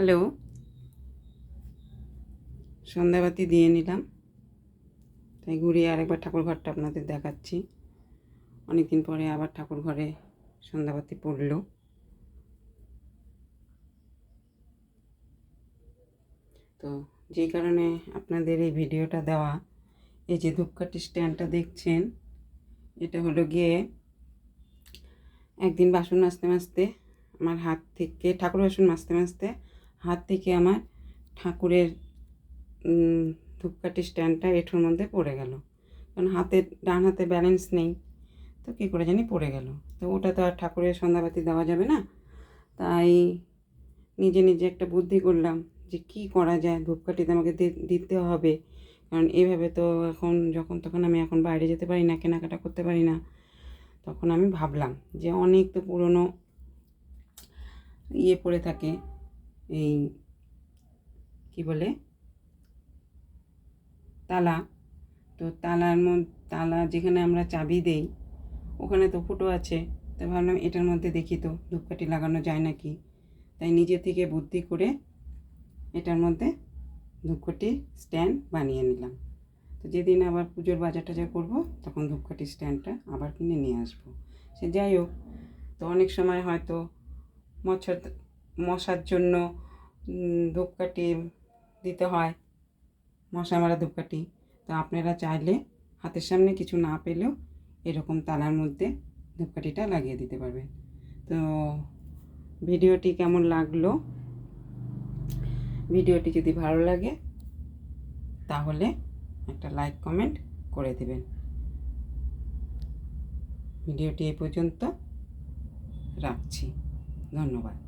Hello. সন্ধ্যাবাতি দিয়ে নিলাম। তাই ঘুরিয়ে আরেকবার ঠাকুর ঘরটা আপনাদের দেখাচ্ছি। অনেকদিন পরে আবার ঠাকুর ঘরে সন্ধ্যাবাতি পড়ল। তো যেই কারণে আপনাদের এই ভিডিওটা দেওয়া, এই যে ধূপকাঠি স্ট্যান্ডটা দেখছেন, এটা হলো গিয়ে একদিন বাসন মাজতে মাজতে আমার হাত থেকে, ঠাকুর বাসন মাজতে মাজতে হাত থেকে আমার ঠাকুরের ধূপকাঠি স্ট্যান্ডটা এঁঠোর মধ্যে পড়ে গেল। কারণ হাতের ডান হাতে ব্যালেন্স নেই, তো কী করে জানি পড়ে গেল। তো ওটা তো আর ঠাকুরের সন্ধ্যাবাতি দেওয়া যাবে না। তাই নিজে নিজে একটা বুদ্ধি করলাম যে কি করা যায় ধূপকাঠিতে আমাকে দিতে হবে। কারণ এভাবে তো এখন যখন, তখন আমি এখন বাইরে যেতে পারি না, কেনাকাটা করতে পারি না, তখন আমি ভাবলাম যে অনেক তো পুরনো ইয়ে পড়ে থাকে। এই, কি বলে? তালা। তো তালার মধ্যে তালা যেখানে আমরা চাবি দেই, ওখানে তো ফুটো আছে। তো ভাবলাম এটার মধ্যে দেখি তো ধূপকাঠি লাগানো যায় নাকি? তাই নিজে থেকে বুদ্ধি করে এটার মধ্যে ধূপকাঠি স্ট্যান্ড বানিয়ে নিলাম। তো যেদিন আবার পুজোর বাজার টাজার করব, তখন ধূপকাঠি স্ট্যান্ডটা আবার কিনে নিয়ে আসব। সে যাই হোক, তো অনেক সময় হয়তো মশার মশার জন্য ধূপকাঠি দিতে হয়। মশা মারা ধূপকাঠি। তো আপনারা চাইলে হাতের সামনে কিছু না পেলেও এরকম তালার মধ্যে ধূপকাঠিটা লাগিয়ে দিতে পারবেন। তো ভিডিওটি কেমন লাগল? ভিডিওটি যদি ভালো লাগে, তাহলে একটা লাইক, কমেন্ট করে দেবেন। ভিডিওটি এই পর্যন্ত রাখছি। ধন্যবাদ।